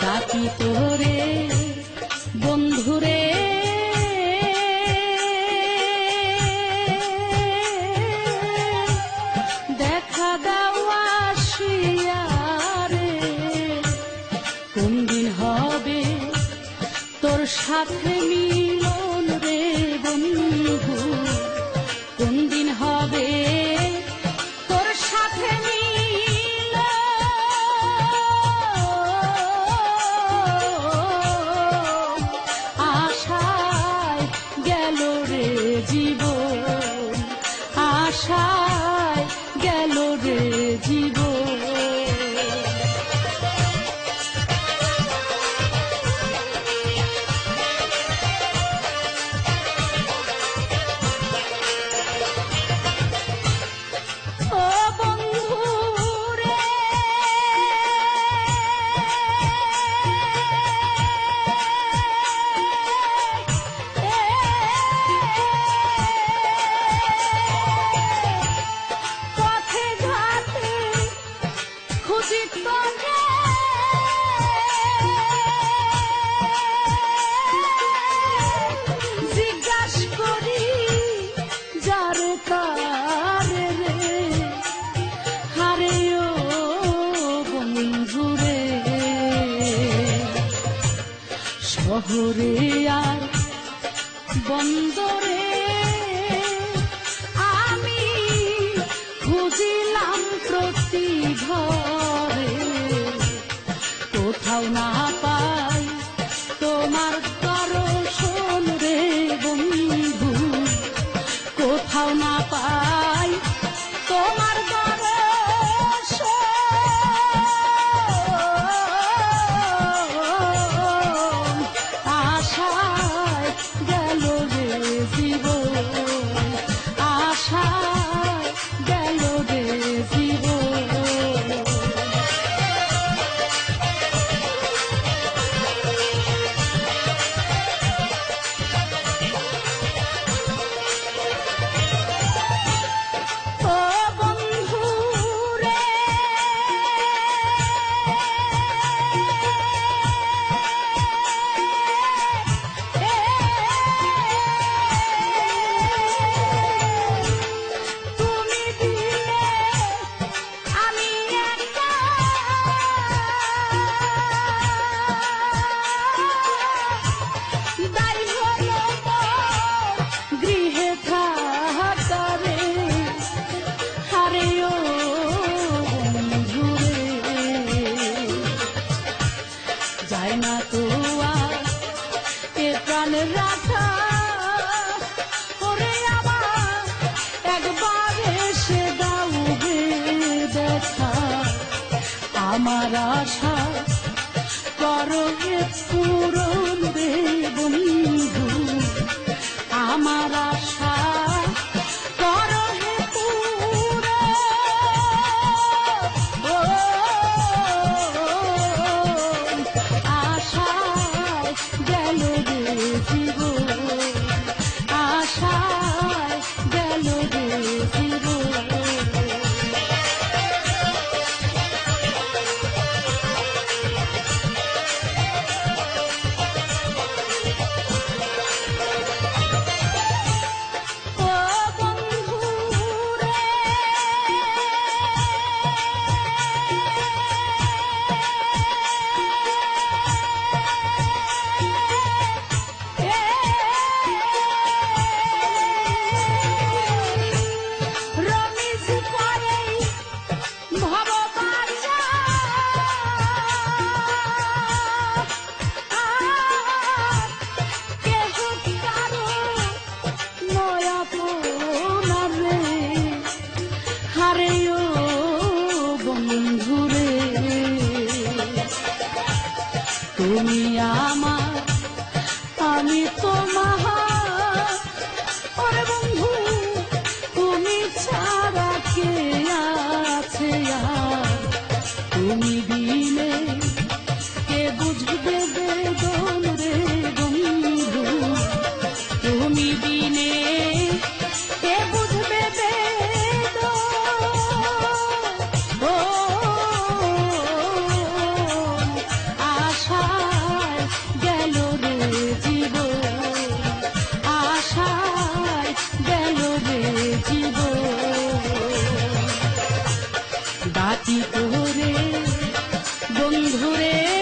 ডাকি তোরে, বন্ধুরে। দেখা দাও আসিয়া রে কোনদিন হবে তোর সাথে মিলন রে বন্ধু? কোন দিন হবে শহরে আর বন্দরে। আমি খুঁজিলাম প্রতি ঘরে। কোথাও না পাই তোমার তর রে বন্ধু। কোথাও না পাই আমার আশা আশায় গেল জীবন। হুজুরে